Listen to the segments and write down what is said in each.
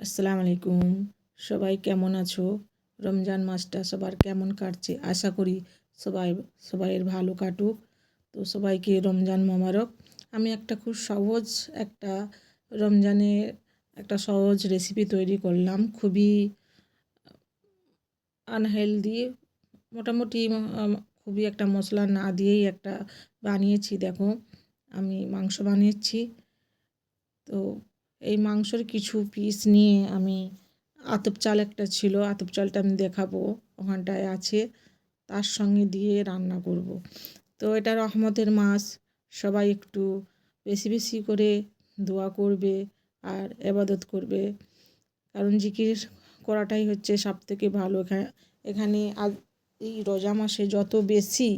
আসসালামু আলাইকুম। সবাই কেমন আছো? রমজান মাসটা সবার কেমন কাটছে? আশা করি সবাই, সবাইয়ের ভালো কাটুক। তো সবাইকে রমজান মোবারক। আমি একটা খুব সহজ একটা রমজানের একটা সহজ রেসিপি তৈরি করলাম। খুবই আনহেলদি মোটামুটি খুবই একটা মশলা না দিয়েই একটা বানিয়েছি। দেখো, আমি মাংস বানিয়েছি। তো এই মাংসর কিছু পিস নিয়ে আমি আতপ চাল একটা ছিল, আতপ চালটা আমি দেখাবো, ওখানটায় আছে। তার সঙ্গে দিয়ে রান্না করব। তো এটা রহমতের মাস, সবাই একটু বেশি বেশি করে দোয়া করবে আর এবাদত করবে। কারণ জিকির করাটাই হচ্ছে সব থেকে ভালো। এখানে এখানে আজ এই রোজা মাসে যত বেশি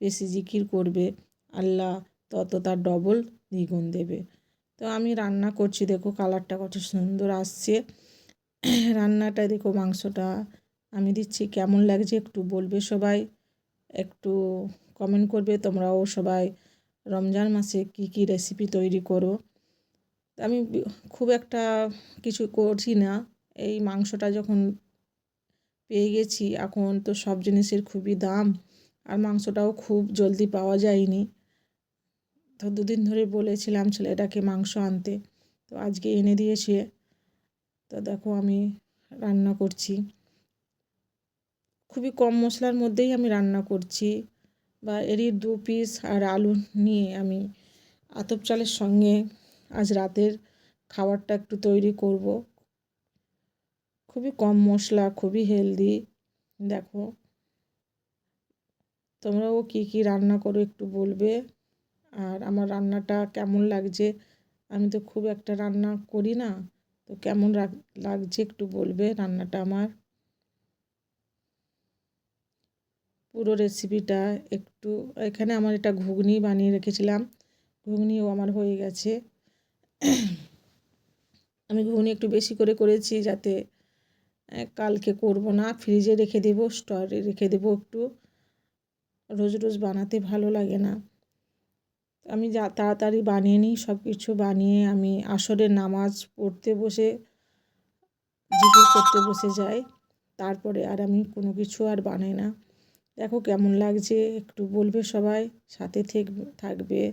বেশি জিকির করবে, আল্লাহ তত তার ডবল দ্বিগুণ দেবে। তো আমি রান্না করছি, দেখো কালারটা কত সুন্দর আসছে। রান্নাটা দেখো মাংসটা আমি দিচ্ছি, কেমন লাগছে একটু বলবে সবাই। একটু কমেন্ট করবে, তোমরাও সবাই রমজান মাসে কি কি রেসিপি তৈরি করো। আমি খুব একটা কিছু করছি না, এই মাংসটা যখন পেয়ে গেছি, এখন তো সব জিনিসের খুবই দাম, আর মাংসটাও খুব জলদি পাওয়া যায়নি। তো দুদিন ধরে বলেছিলাম ছেলেটাকে মাংস আনতে। তো আজকে এনে দিয়েছে। তো দেখো আমি রান্না করছি। খুবই কম মশলার মধ্যেই আমি রান্না করছি। বা এরই দু পিস আর আলু নিয়ে আমি আতপ চালের সঙ্গে আজ রাতের খাবারটা একটু তৈরি করব। খুবই কম মশলা, খুবই হেলদি দেখো, তোমরাও কী কী রান্না করো একটু বলবে। আর আমার রান্নাটা কেমন লাগছে? আমি তো খুব একটা রান্না করি না। তো কেমন লাগছে একটু বলবে রান্নাটা আমার? পুরো রেসিপিটা একটু, এখানে আমার এটা ঘুগনি বানিয়ে রেখেছিলাম। ঘুগনিও আমার হয়ে গেছে। আমি ঘুগনি একটু বেশি করে করেছি যাতে কালকে করব না। ফ্রিজে রেখে দেবো স্টোরে রেখে দেবো একটু। রোজ রোজ বানাতে ভালো লাগে না। আমি যা তাড়াতাড়ি বানিয়ে নিই সব কিছু বানিয়ে আমি আসরের নামাজ পড়তে বসে, জিকির করতে বসে যাই। তারপরে আর আমি কোনো কিছু আর বানাই না। দেখো কেমন লাগছে, একটু বলবে সবাই, সাথে থেক- থাকবে।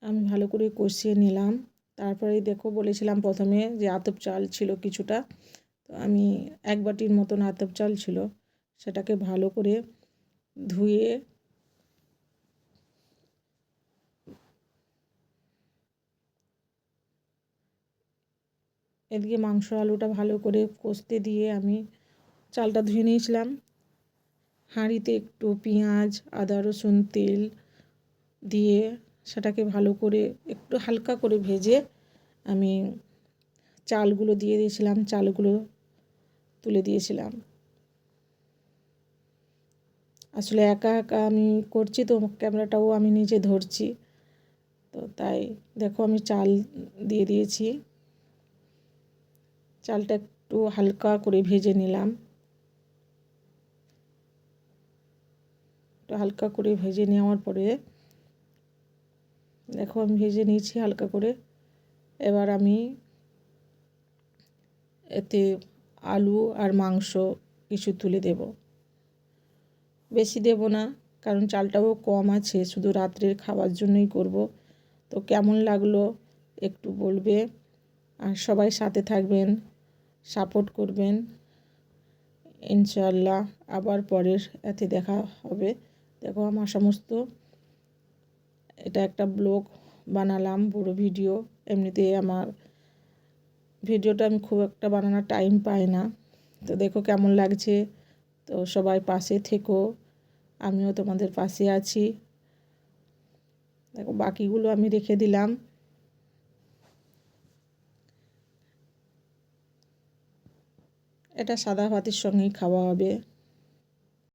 আমি ভালো করে কষিয়ে নিলাম। তারপরে দেখো বলেছিলাম প্রথমে যে আতপ চাল ছিল কিছুটা, তো আমি এক বাটির মতন আতপ চাল ছিল, সেটাকে ভালো করে ধুয়ে এদিকে মাংস আলুটা ভালো করে কষতে দিয়ে আমি চালটা ধুয়ে নিয়েছিলাম। হাঁড়িতে একটু পেঁয়াজ, আদা, রসুন, তেল দিয়ে সেটাকে ভালো করে একটু হালকা করে ভেজে আমি চালগুলো দিয়ে দিয়েছিলাম, চালগুলো তুলে দিয়েছিলাম। আসলে একা একা আমি করছি তো, ক্যামেরাটাও আমি নিজে ধরছি। তো তাই দেখো আমি চাল দিয়ে দিয়েছি। চালটা একটু হালকা করে ভেজে নিলাম। একটু হালকা করে ভেজে নেওয়ার পরে দেখো আমি ভেজে নিয়েছি হালকা করে। এবার আমি এতে আলু আর মাংস কিছু তুলে দেব। বেশি দেব না, কারণ চালটাও কম আছে, শুধু রাত্রের খাওয়ার জন্যই করব। তো কেমন লাগল একটু বলবে। আর সবাই সাথে থাকবেন, সাপোর্ট করবেন। ইনশাল্লাহ আবার পরের এতে দেখা হবে। দেখো আমার সমস্ত এটা একটা ব্লগ বানালাম বড় ভিডিও। এমনিতে আমার ভিডিওটা আমি খুব একটা বানানোর টাইম পাই না। তো দেখো কেমন লাগছে। তো সবাই পাশে থেকো। আমিও তোমাদের পাশে আছি। দেখো বাকিগুলো আমি রেখে দিলাম। এটা সাদা ভাতের সঙ্গেই খাওয়া হবে।